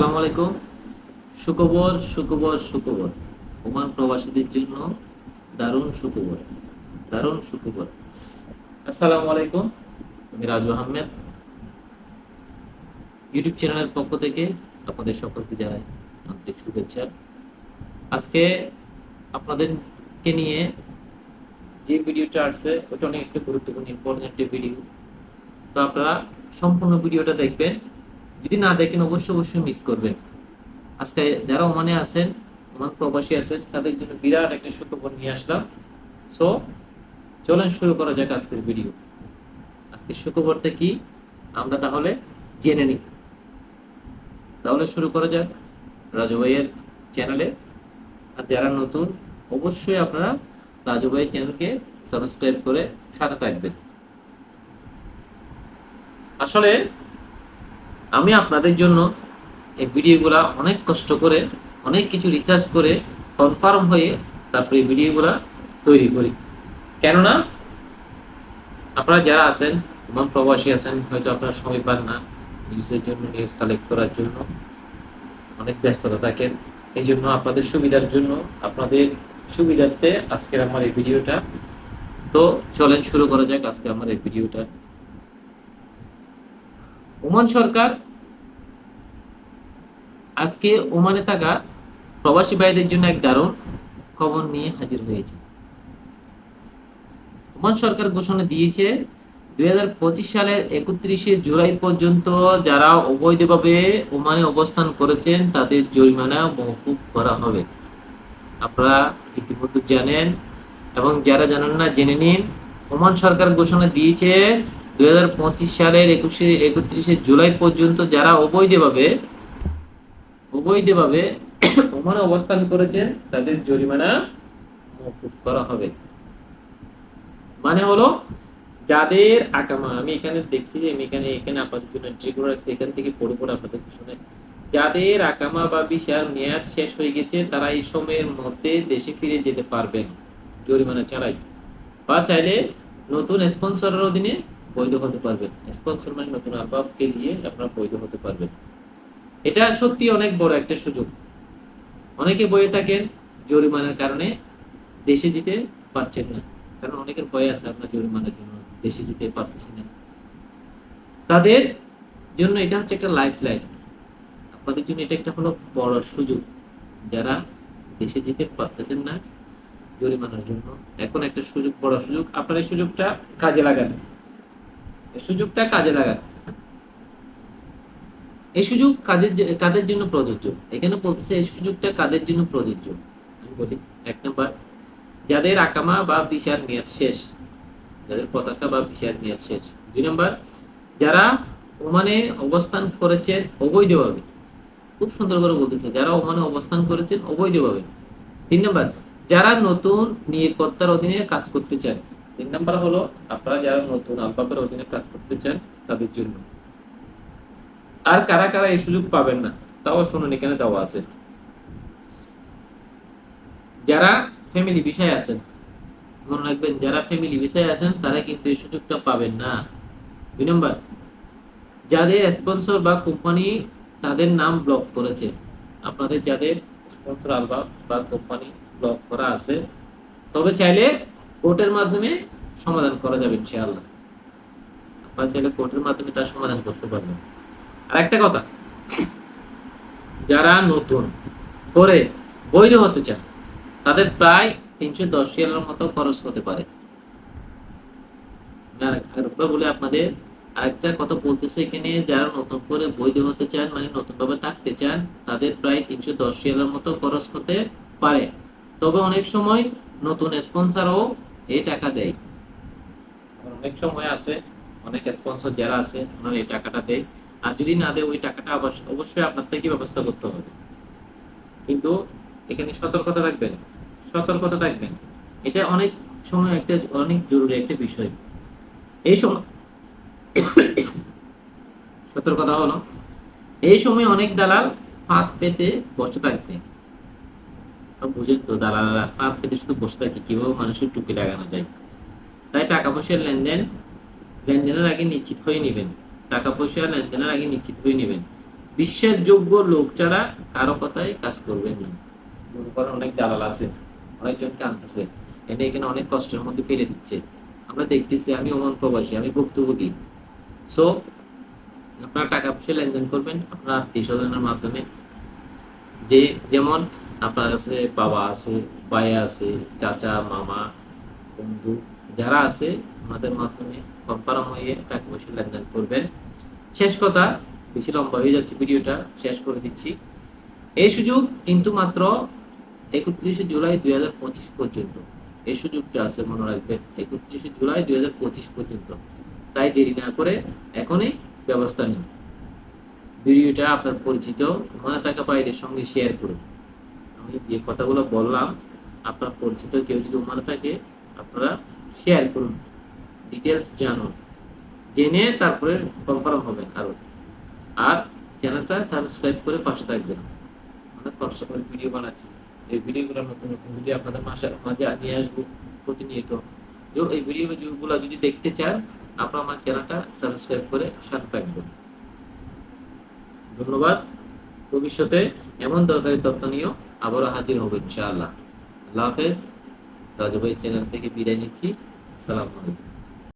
আসসালামু আলাইকুম। সুখবর সুখবর সুখবর। ওমান প্রবাসীদের জন্য দারুণ সুখবর দারুণ সুখবর। আসসালামু আলাইকুম, আমি রাজু আহমেদ। ইউটিউব চ্যানেলের পক্ষ থেকে আপনাদের সকলকে জানাই আন্তরিক শুভেচ্ছা। আজকে আপনাদেরকে নিয়ে যে ভিডিওটা আসছে, ওটা অনেক একটা গুরুত্বপূর্ণ, ইম্পর্টেন্ট ভিডিও। তো আপনারা সম্পূর্ণ ভিডিওটা দেখবেন। যদি না দেখেন, অবশ্যই অবশ্যই মিস করবেন। আজকে যারা ওমানে আছেন, ওমান প্রবাসী আছেন, তাদের জন্য বিরাট একটা সুখবর নিয়ে আসলাম। সো চলেন শুরু করা যাক আজকের ভিডিও আজকের সুখবরটা কি? আমরা তাহলে জেনে নিই। তাহলে শুরু করা যাক রাজু ভাইয়ের চ্যানেলে আর যারা নতুন, অবশ্যই আপনারা রাজু ভাইয়ের চ্যানেলকে সাবস্ক্রাইব করে সাথে থাকবেন। আসলে আমি আপনাদের জন্য এই ভিডিওগুলা অনেক কষ্ট করে, অনেক কিছু রিসার্চ করে কনফার্ম হয়ে তারপরে ভিডিওগুলা তৈরি করি। কেননা, আপনারা যারা আছেন, এমন প্রবাসী আছেন, হয়তো আপনারা সময় পান না নিউজের জন্য নিউজ কালেক্ট করার জন্য, অনেক ব্যস্ততা থাকেন এই জন্য আপনাদের সুবিধার জন্য, আপনাদের সুবিধার্থে আজকের আমার এই ভিডিওটা। তো চলেন শুরু করা যাক আজকে আমার এই ভিডিওটা। ওমান সরকার আজকে ওমানে থাকা প্রবাসী ভাইদের জন্য এক দারুণ খবর নিয়ে হাজির হয়েছে। ওমান সরকার ঘোষণা দিয়েছে, দুই সালের একত্রিশে জুলাই পর্যন্ত যারা অবৈধভাবে ওমানে অবস্থান করেছেন, তাদের জরিমানা মৌকুব করা হবে। আপনারা ইতিমধ্যে জানেন এবং যারা জানেন না, জেনে নিন। ওমান সরকার ঘোষণা দিয়েছে, দুই হাজার পঁচিশ সালের একুশে, একত্রিশে জুলাই পর্যন্ত যারা অবৈধভাবে অবৈধভাবে ওমানে অবস্থান করেছেন, তাদের জরিমানা মৌকুফ করা হবে। মানে হলো, যাদের আকামা আমি এখানে দেখছি যে, আমি এখানে এখানে জন্য এন্ট্রি করে রাখছি, এখান থেকে পড়ে পড়ে আপনাদের শুনে। যাদের আকামা বা বিশাল মেয়াদ শেষ হয়ে গেছে, তারা এই সময়ের মধ্যে দেশে ফিরে যেতে পারবেন, জরিমানা ছাড়াই। বা চাইলে নতুন স্পন্সরের অধীনে বৈধ হতে পারবেন। স্পন্সর মানে নতুন আলবাবকে দিয়ে আপনারা বৈধ হতে পারবেন। এটা সত্যি অনেক বড় একটা সুযোগ। অনেকে বয়ে থাকেন জরিমানার কারণে দেশে যেতে পারছেন না। কারণ অনেকের ভয় আছে আপনার জরিমানার জন্য দেশে যেতে পারতেছি না। তাদের জন্য এটা হচ্ছে একটা লাইফ লাইন আপনাদের জন্য এটা একটা হলো বড় সুযোগ। যারা দেশে যেতে পারতেছেন না জরিমানার জন্য, এখন একটা সুযোগ, বড় সুযোগ। আপনার এই সুযোগটা কাজে লাগান। সুযোগটা কাজে লাগান। এই সুযোগ কাজের কাদের জন্য প্রযোজ্য? এখানে বলতেছে এই সুযোগটা কাদের জন্য প্রযোজ্য? আমি বলি, এক নম্বর, যাদের আকামা বা ভিসার মেয়াদ শেষ, যাদের পতাকা বা ভিসার মেয়াদ শেষ। দুই নম্বর, যারা ওমানে অবস্থান করেছেন অবৈধভাবে। খুব সুন্দর করে বলতেছে, যারা ওমানে অবস্থান করেছেন অবৈধভাবে। তিন নম্বর, যারা নতুন নিয়োগকর্তার অধীনে কাজ করতে চান। তিন নম্বর হলো, আপনারা যারা নতুন আলবাবের অধীনে কাজ করতে চান, তাদের জন্য। আর কারা কারা এই সুযোগ পাবেন না, তাও শুনুন, এখানে দেওয়া আছে। যারা ফ্যামিলি বিষয়ে আছেন, মনে রাখবেন, যারা ফ্যামিলি বিষয়ে আছেন, তারা কিন্তু এই সুযোগটা পাবেন না। দুই নম্বর, যাদের স্পন্সর বা কোম্পানি তাদের নাম ব্লক করেছে, আপনাদের যাদের স্পন্সর আলবা বা কোম্পানি ব্লক করা আছে, তবে চাইলে কোর্টের মাধ্যমে সমাধান করা যাবে ইনশাআল্লাহ। আপনারা চাইলে কোর্টের মাধ্যমে তার সমাধান করতে পারবেন। আর একটা কথা। যারা নতুন করে বৈধ হতে চান, তাদের প্রায় তিনশো দশ রিয়ালের মতো খরচ হতে পারে। বলে আপনাদের, আরেকটা কথা বলতেছে এখানে, যারা নতুন করে বৈধ হতে চান মানে নতুন ভাবে থাকতে চান, তাদের প্রায় তিনশো দশ রিয়ালের মতো খরচ হতে পারে। তবে অনেক সময় নতুন স্পন্সরও এই টাকা দেয়। অনেক সময় আছে, অনেক স্পন্সর যারা আছে, ওনারা এই টাকাটা দেয়। আর যদি না দেয়, ওই টাকাটা অবশ্য- অবশ্যই আপনার থেকে ব্যবস্থা করতে হবে। কিন্তু এখানে সতর্কতা রাখবেন সতর্কতা থাকবেন। এটা অনেক সময় একটা, অনেক জরুরি একটা বিষয়। এই সময় সতর্কতা হলো, এই সময় অনেক দালাল ফাঁদ পেতে বসে থাকবে। বুঝেন তো, দালালরা ফাঁদ পেতে শুধু বসে থাকে, কীভাবে মানুষের টুপি লাগানো যায়? তাই টাকা পয়সার লেনদেন, লেনদেনের আগে নিশ্চিত হয়ে নেবেন। টাকা পয়সা লেনদেনের আগে নিশ্চিত হয়ে নেবেন। বিশ্বাসযোগ্য লোক ছাড়া কারও কথায় কাজ করবেন না। মনে করেন অনেক দালাল আছে, অনেকজনকে আনতেছে। এনে এখানে অনেক কষ্টের মধ্যে ফেলে দিচ্ছে। আমরা দেখতেছি, আমি ওমান প্রবাসী, আমি দিই সো আপনারা টাকা পয়সা লেনদেন করবেন, আপনার আত্মীয় স্বজনের মাধ্যমে। যে যেমন আপনার কাছে বাবা আছে, ভাই আছে, চাচা, মামা, বন্ধু, যারা আছে, ওনাদের মাধ্যমে কনফার্ম হয়ে টাকা পয়সা লেনদেন করবেন। শেষ কথা, বেশি লম্বা হয়ে যাচ্ছে ভিডিওটা, শেষ করে দিচ্ছি। এই সুযোগ কিন্তু মাত্র একত্রিশে জুলাই দুই হাজার পঁচিশ পর্যন্ত। এই সুযোগটা আছে, মনে রাখবেন, একত্রিশে জুলাই দুই হাজার পঁচিশ পর্যন্ত। তাই দেরি না করে এখনই ব্যবস্থা নিন। ভিডিওটা আপনার পরিচিত, মনে থাকা বাইরের সঙ্গে শেয়ার করুন। আমি যে কথাগুলো বললাম, আপনার পরিচিত কেউ যদি মনে থাকে, আপনারা শেয়ার করুন। ডিটেলস জানুন জেনে তারপরে কনফার্ম হবেন আরও আর চ্যানেলটা সাবস্ক্রাইব করে পাশে থাকবেন। অনেক কষ্ট করে ভিডিও বানাচ্ছি। এই ভিডিওগুলো নতুন নতুন ভিডিও আপনাদের মাসে মাঝে নিয়ে আসব প্রতিনিয়ত। তো এই ভিডিওগুলো যদি দেখতে চান, আপনারা আমার চ্যানেলটা সাবস্ক্রাইব করে সাথে থাকবেন। ধন্যবাদ। ভবিষ্যতে এমন দরকারি তথ্য নিয়েও আবারও হাজির হব ইনশাআল্লাহ। আল্লাহ হাফেজ। রাজু চ্যানেল থেকে বিদায় নিচ্ছি। আসসালামু আলাইকুম।